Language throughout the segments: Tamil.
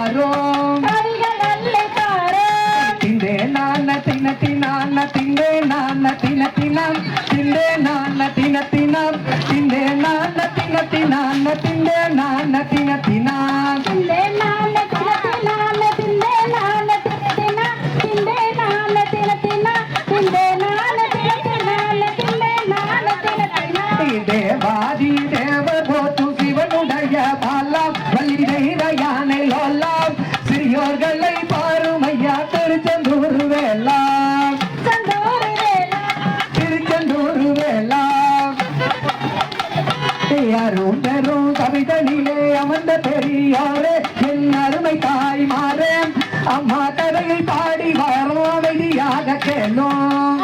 தாரோ తిందే నాన్న తిన తినాన్న తిందే నాన్న తిన తినాం తిందే నాన్న తిన తినాం తిందే నాన్న తిన తినాన్న తిందే నాన్న తిన அருண் பெரும் கவிதனிலே அமர்ந்த பெரியோரே என் அருமை தாய் மாறேன் அம்மா கதையை பாடி வரோம் அமைதியாக கேளும்.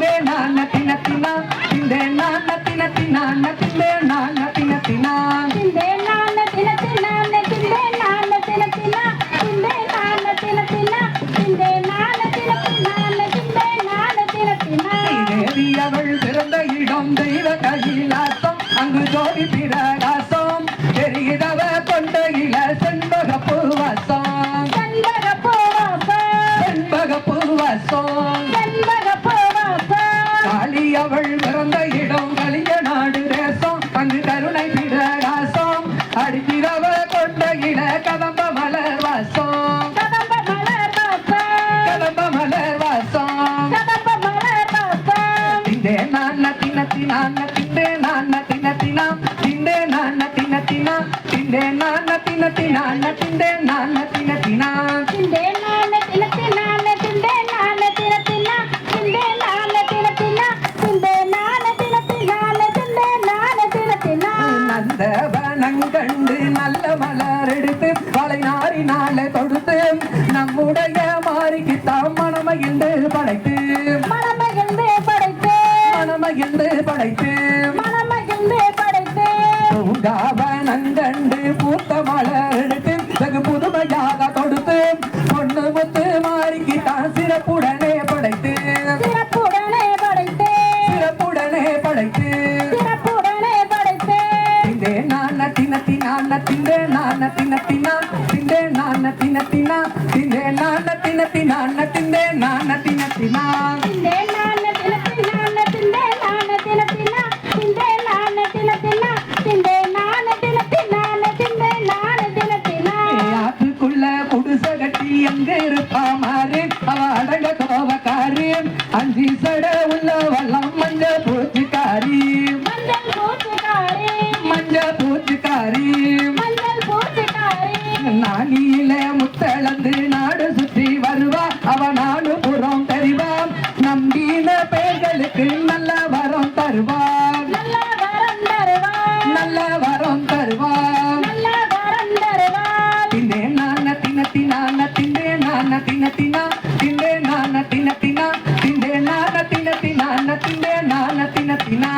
ತಿಂದೆ ನಾನ ತಿನ್ನ ತಿನ್ನ ತಿಂದೆ না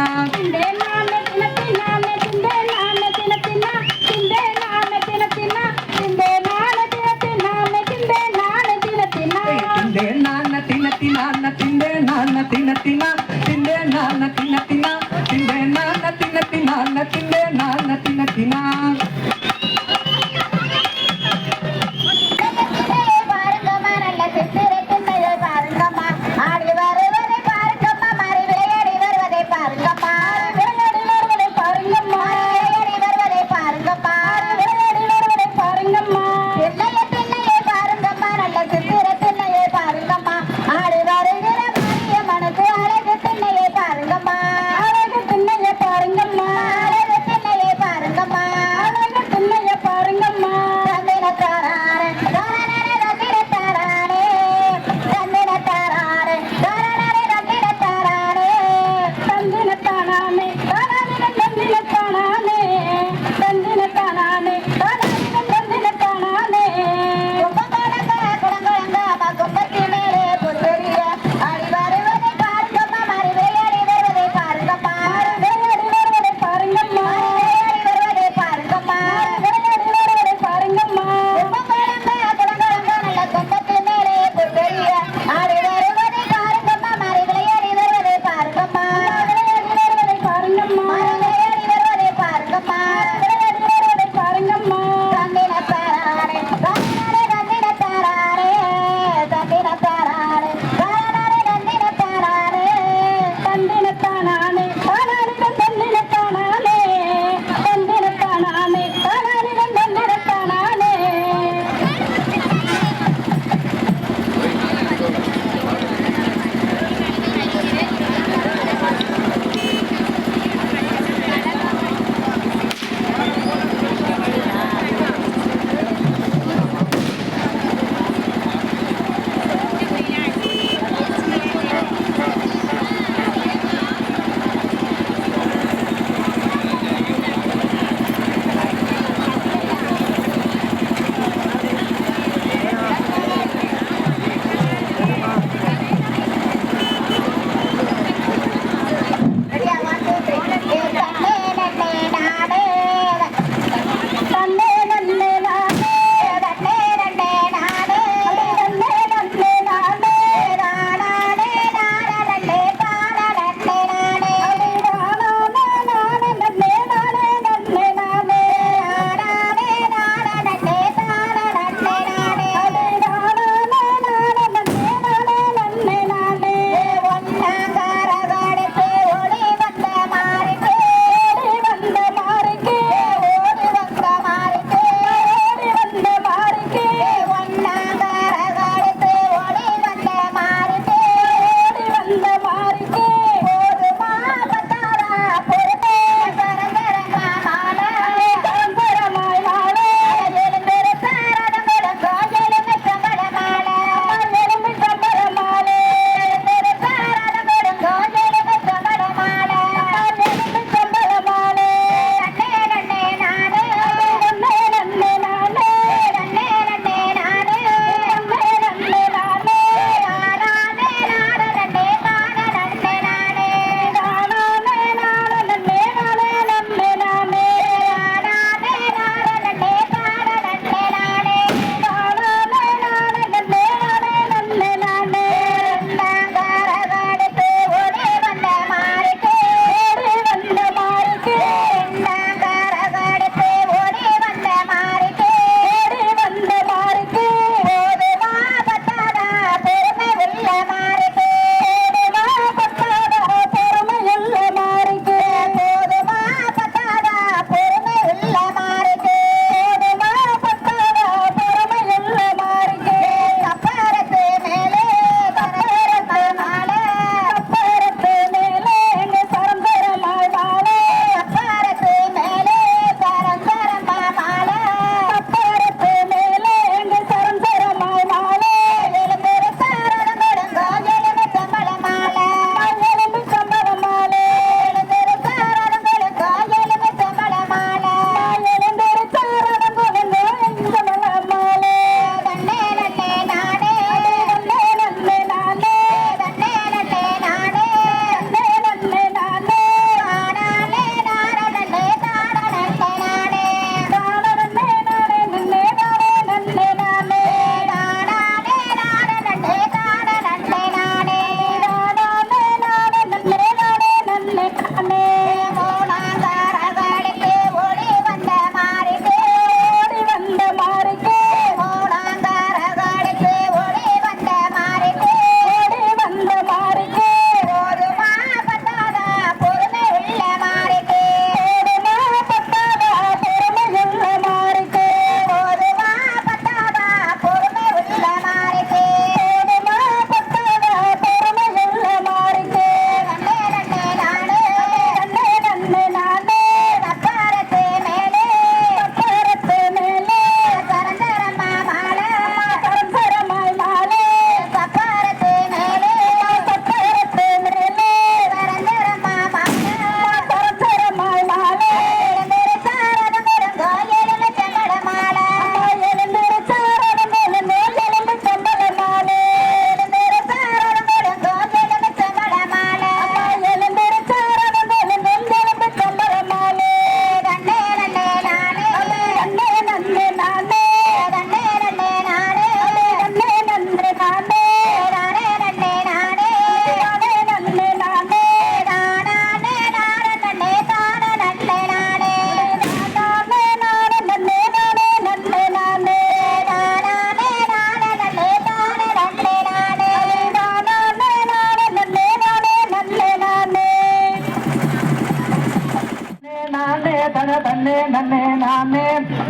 தன தன்னே நன்னே நானே.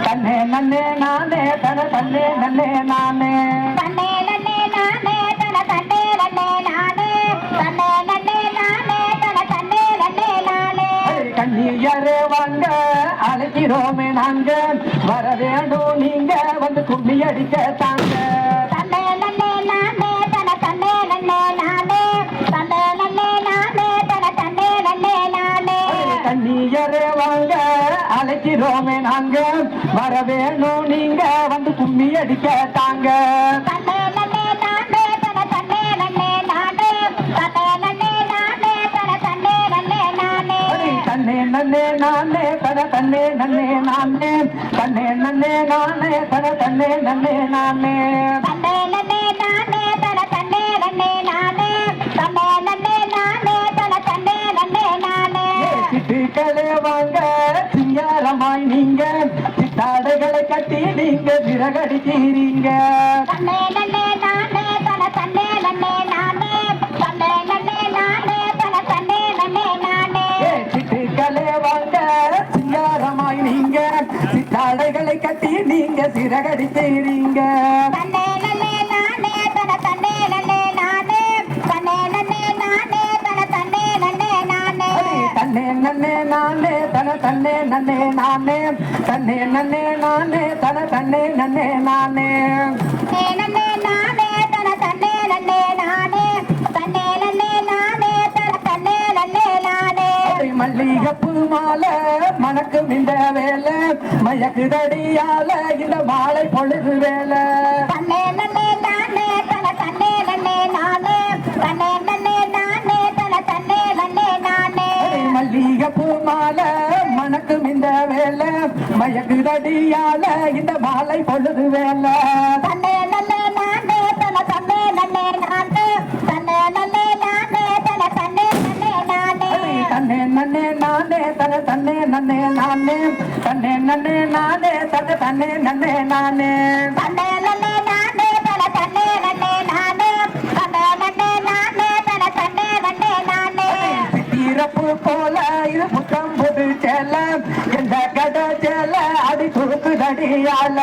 தன்னே நன்னே நானே தன தன்னே நன்னே நானே. தன்னே நன்னே நானே தன தன்னே நன்னே நானே. தன்னே நன்னே நானே தன தன்னே நன்னே நானே. கண்ணியரே வாங்க அழைக்கிறோமே நாங்க. வர வேண்டும் நீங்க வந்து கும்மி அடிக்க தாங்க. அழைக்கிறோமே நாங்க வர வேணும் நீங்க வந்து கும்மி அடிக்க தாங்க. தன்னே நன்னே நானே தன தன்னே நன்னே நானே. தன்னே நன்னே நானே தன தன்னே நன்னே நானே. சிங்காரமாய் நீங்க. சித்தாடைகளை கட்டி நீங்க சிறகடிக்கிறீங்க தன்னே நன்னே நானே. தன தன்னே நன்னே நானே தன்னே நன்னே நானே தன தன்னே நன்னே நானே. நன்னே நானே தன தன்னே நன்னே நானே தன்னே நன்னே நானே தன தன்னே நன்னே நானே. மல்லிகப்பு மாலை மணக்கும் இந்த வேலை மயக்குதடியால இந்த மாலை பொழுது வேலை. மயக்குதடியால இந்த மாலை பொழுது வேலை தன்னே நன்னே நானே தன தன்னே நன்னே நானே தன்னே நன்னே நானே தன தன்னே நன்னே நானே தன்னே நன்னே நானே தன தன்னே நன்னே நானே தன்னே நன்னே நானே தன தன்னே நன்னே நானே சிறப்பு போல இது புத்தம் புது சேல இந்த கடை சேல அடி துருக்கு தடியால.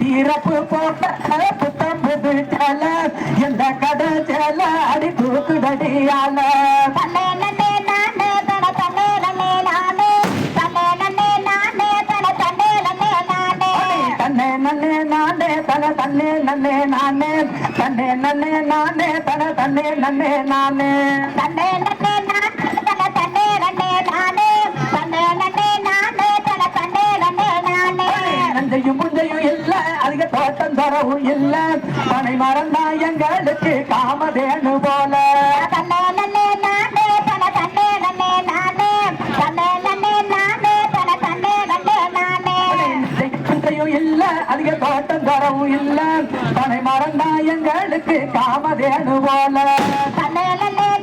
சிறப்பு போட்ட புத்தம் புது சேல இந்த கடை சேல அடி துருக்கு தடியால. தன்னே நன்னே நானே. தன்னே நன்னே நானே. தன தன்னே நன்னே நானே. தன்னே நன்னே நானே. தன தன்னே நன்னே நானே. தன்னே நன்னே நானே. தன தன்னே நன்னே நானே. நஞ்சையும் புஞ்சையும் இல்ல அதிக தோட்டம் தரவும் இல்ல. பனை தான் எங்களுக்கு காமதேனு போல போல தன்னே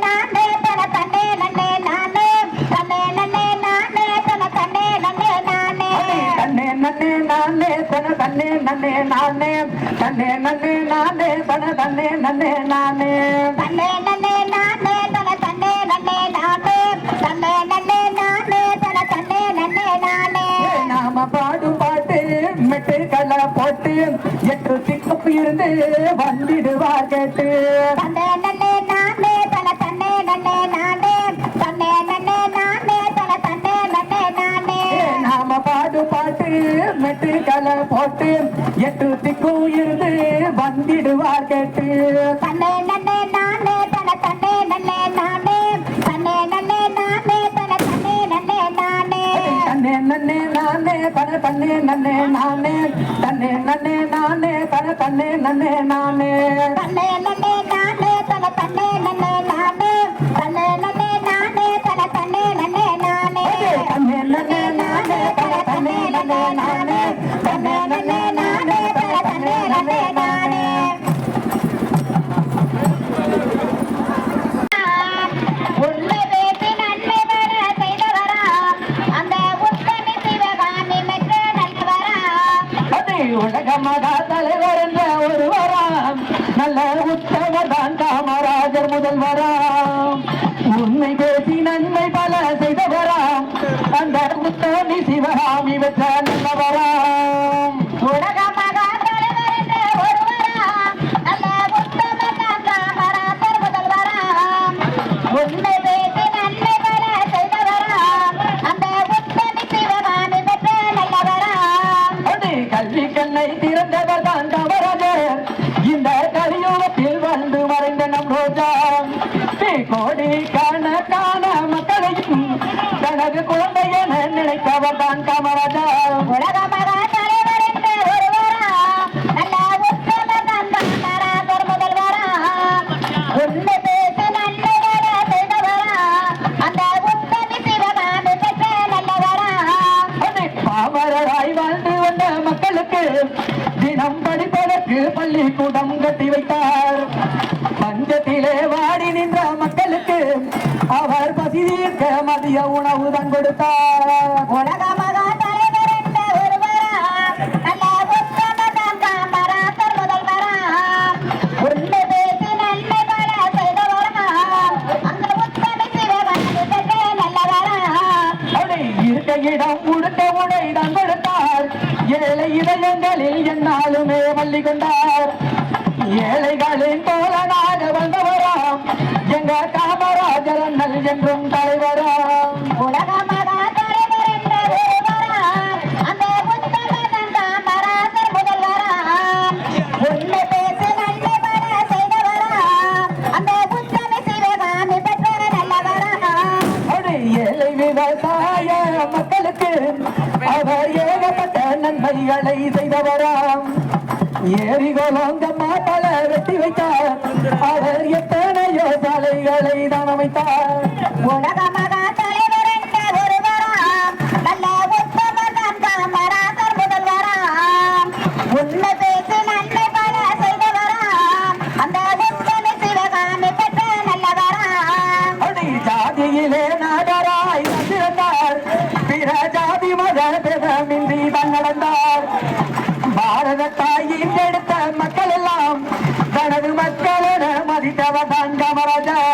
நானே தன தன்னே நன்னே நானே தன்னே நன்னே நானே தன தன்னே நன்னே நானே தன்னே நன்னே நானே தன தன்னே நன்னே நானே தன்னே நன்னே நானே தன தன்னே நன்னே நானே தன்னே நன்னே நானே தன தன்னே நன்னே நானே தன்னே நன்னே நானே தன தன்னே நன்னே நானே நாம பாடும் பாட்டு மெட்டுக்களை போட்டு எட்டு திக்கு இருந்து வந்திடுவா கேட்டு. தன்னே நன்னே நானே தன தன்னே நன்னே நானே. தன்னே நன்னே நானே தன தன்னே நன்னே நானே. நாம பாடும் பாட்டு மெட்டுக்களை போட்டு எட்டு திக்கும் இருந்து வந்திடுவா கேட்டு. தன்னே நன்னே நானே தன தன்னே நன்னே நானே. தன்னே நன்னே நானே தன தன்னே நன்னே நானே. தன்னே நன்னே தர பண்ணே நன்னே நானே தன்னே நன்னே நானே தர பண்ணே நன்னே நானே. பண்ணே நன்னே நானே தர பண்ணே நன்னே நானே பண்ணே நன்னே நானே தர பண்ணே நன்னே நானே. பண்ணே நன்னே நானே தர பண்ணே நன்னே நானே. அது தலைவர் என்ற ஒருவராம். நல்ல உத்தம செய்தவர் தான் காமராஜர் முதல்வராம். உண்மை பேசி நன்மை பல செய்தவராம். அந்த முத்தமி சிவகாமி பெற்ற நல்லவராம். बांधकाम என்றும் தலைவராம். உலக மகா தலைவர் என்ற ஒருவராம் அந்த உத்தம காமராசர் முதல்வராம் உண்மை பேசி நன்மை பல செய்தவராம் அந்த உத்தமி சிவகாமி பெற்ற நல்லவராம் அடி ஏழை விவசாய மக்களுக்கு. அவர் ஏகப்பட்ட நன்மைகளை செய்தவராம். ஏரிகளோங்க மாப்பல வெட்டி வைத்தார். அவர் எத்தனையோ தலைகளை தான் அமைத்தார். உலகமாக பாரத தாயின் எடுத்த மக்கள் எல்லாம் தனது மக்கள் என மதித்தவர் தான் காமராஜர்